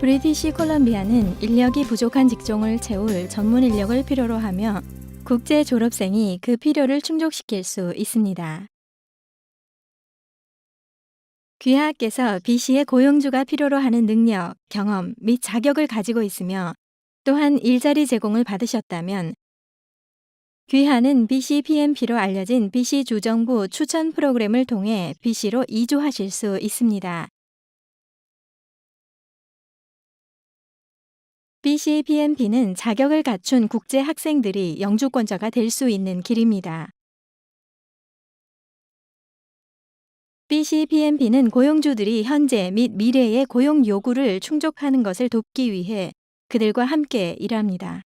브리티시 콜럼비아는 인력이 부족한 직종을 채울 전문 인력을 필요로 하며 국제 졸업생이 그 필요를 충족시킬 수 있습니다. 귀하께서 BC의 고용주가 필요로 하는 능력, 경험 및 자격을 가지고 있으며 또한 일자리 제공을 받으셨다면 귀하는 BC PMP로 알려진 BC 주정부 추천 프로그램을 통해 BC로 이주하실 수 있습니다. BC PMP는 자격을 갖춘 국제 학생들이 영주권자가 될 수 있는 길입니다. BC PMP는 고용주들이 현재 및 미래의 고용 요구를 충족하는 것을 돕기 위해 그들과 함께 일합니다.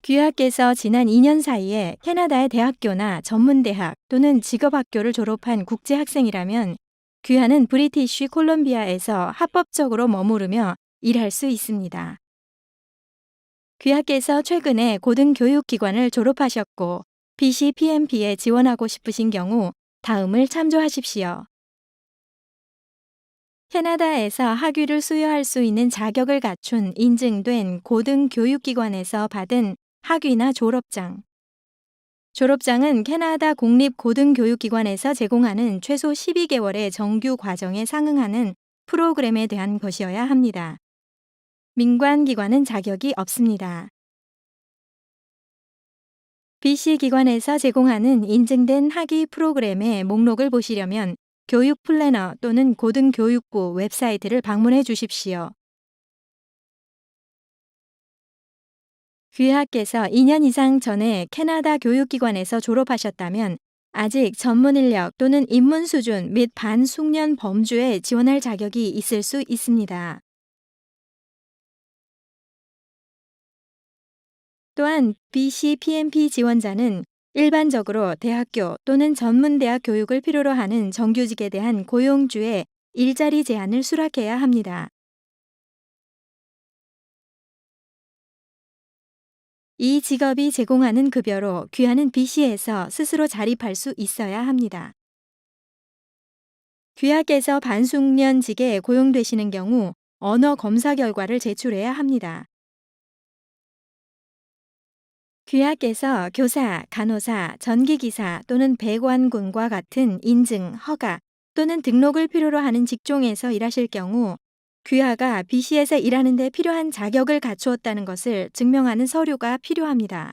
귀하께서 지난 2년 사이에 캐나다의 대학교나 전문대학 또는 직업학교를 졸업한 국제학생이라면 귀하는 브리티쉬 콜롬비아에서 합법적으로 머무르며 일할 수 있습니다. 귀하께서 최근에 고등교육기관을 졸업하셨고 BCPMP에 지원하고 싶으신 경우 다음을 참조하십시오. 캐나다에서 학위를 수여할 수 있는 자격을 갖춘 인증된 고등교육기관에서 받은 학위나 졸업장. 졸업장은 캐나다 공립고등교육기관에서 제공하는 최소 12개월의 정규 과정에 상응하는 프로그램에 대한 것이어야 합니다. 민관기관은 자격이 없습니다. BC 기관에서 제공하는 인증된 학위 프로그램의 목록을 보시려면 교육 플래너 또는 고등교육부 웹사이트를 방문해 주십시오. 귀하께서 2년 이상 전에 캐나다 교육기관에서 졸업하셨다면 아직 전문 인력 또는 입문 수준 및 반숙련 범주에 지원할 자격이 있을 수 있습니다. 또한 BCPMP 지원자는 일반적으로 대학교 또는 전문대학 교육을 필요로 하는 정규직에 대한 고용주의 일자리 제한을 수락해야 합니다. 이 직업이 제공하는 급여로 귀하는 BC에서 스스로 자립할 수 있어야 합니다. 귀하께서 반숙련직에 고용되시는 경우 언어 검사 결과를 제출해야 합니다. 귀하께서 교사, 간호사, 전기기사 또는 배관군과 같은 인증, 허가 또는 등록을 필요로 하는 직종에서 일하실 경우 귀하가 BC에서 일하는 데 필요한 자격을 갖추었다는 것을 증명하는 서류가 필요합니다.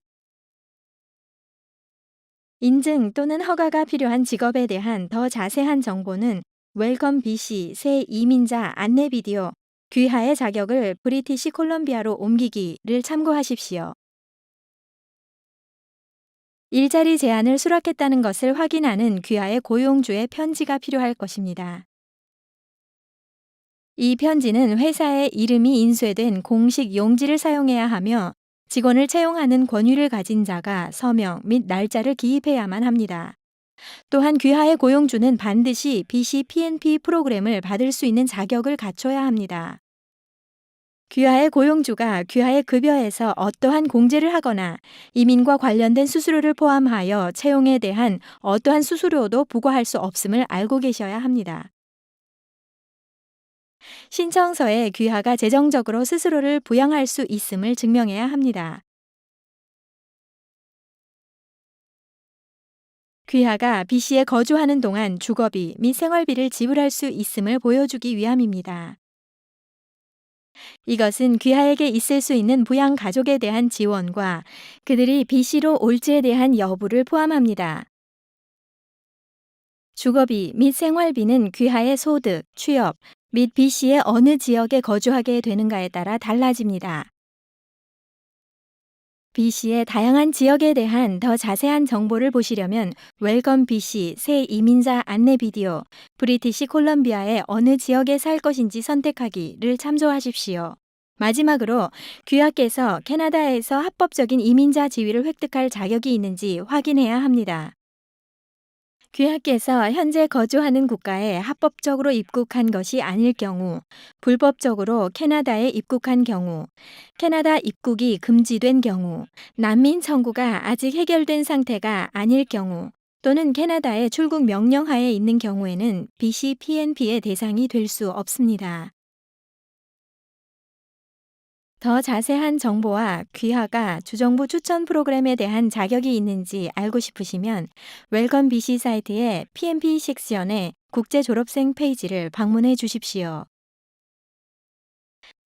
인증 또는 허가가 필요한 직업에 대한 더 자세한 정보는 웰컴 BC 새 이민자 안내 비디오 귀하의 자격을 브리티시 콜롬비아로 옮기기를 참고하십시오. 일자리 제한을 수락했다는 것을 확인하는 귀하의 고용주의 편지가 필요할 것입니다. 이 편지는 회사의 이름이 인쇄된 공식 용지를 사용해야 하며 직원을 채용하는 권유를 가진 자가 서명 및 날짜를 기입해야만 합니다. 또한 귀하의 고용주는 반드시 BCPNP 프로그램을 받을 수 있는 자격을 갖춰야 합니다. 귀하의 고용주가 귀하의 급여에서 어떠한 공제를 하거나 이민과 관련된 수수료를 포함하여 채용에 대한 어떠한 수수료도 부과할 수 없음을 알고 계셔야 합니다. 신청서에 귀하가 재정적으로 스스로를 부양할 수 있음을 증명해야 합니다. 귀하가 BC에 거주하는 동안 주거비 및 생활비를 지불할 수 있음을 보여주기 위함입니다. 이것은 귀하에게 있을 수 있는 부양 가족에 대한 지원과 그들이 BC로 올지에 대한 여부를 포함합니다. 주거비 및 생활비는 귀하의 소득, 취업 및 BC의 어느 지역에 거주하게 되는가에 따라 달라집니다. BC의 다양한 지역에 대한 더 자세한 정보를 보시려면 웰컴 BC 새 이민자 안내 비디오 브리티시 콜럼비아의 어느 지역에 살 것인지 선택하기를 참조하십시오. 마지막으로 귀하께서 캐나다에서 합법적인 이민자 지위를 획득할 자격이 있는지 확인해야 합니다. 귀하께서 현재 거주하는 국가에 합법적으로 입국한 것이 아닐 경우, 불법적으로 캐나다에 입국한 경우, 캐나다 입국이 금지된 경우, 난민 청구가 아직 해결된 상태가 아닐 경우, 또는 캐나다에 출국 명령하에 있는 경우에는 BCPNP의 대상이 될 수 없습니다. 더 자세한 정보와 귀하가 주정부 추천 프로그램에 대한 자격이 있는지 알고 싶으시면 웰컴 BC 사이트의 PMP 섹션의 국제 졸업생 페이지를 방문해 주십시오.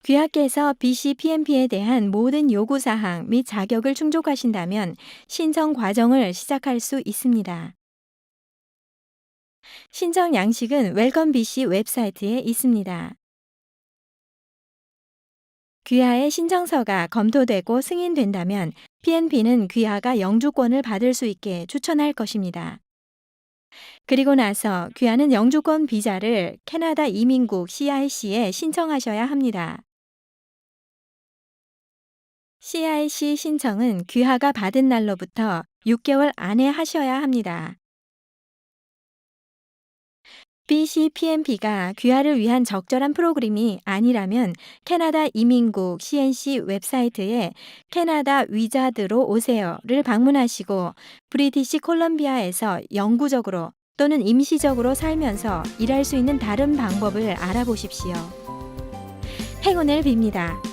귀하께서 BC PMP에 대한 모든 요구 사항 및 자격을 충족하신다면 신청 과정을 시작할 수 있습니다. 신청 양식은 웰컴 BC 웹사이트에 있습니다. 귀하의 신청서가 검토되고 승인된다면 PNP는 귀하가 영주권을 받을 수 있게 추천할 것입니다. 그리고 나서 귀하는 영주권 비자를 캐나다 이민국 CIC에 신청하셔야 합니다. CIC 신청은 귀하가 받은 날로부터 6개월 안에 하셔야 합니다. BCPMP가 귀하를 위한 적절한 프로그램이 아니라면 캐나다 이민국 CNC 웹사이트에 캐나다 위자드로 오세요를 방문하시고 브리티시 콜럼비아에서 영구적으로 또는 임시적으로 살면서 일할 수 있는 다른 방법을 알아보십시오. 행운을 빕니다.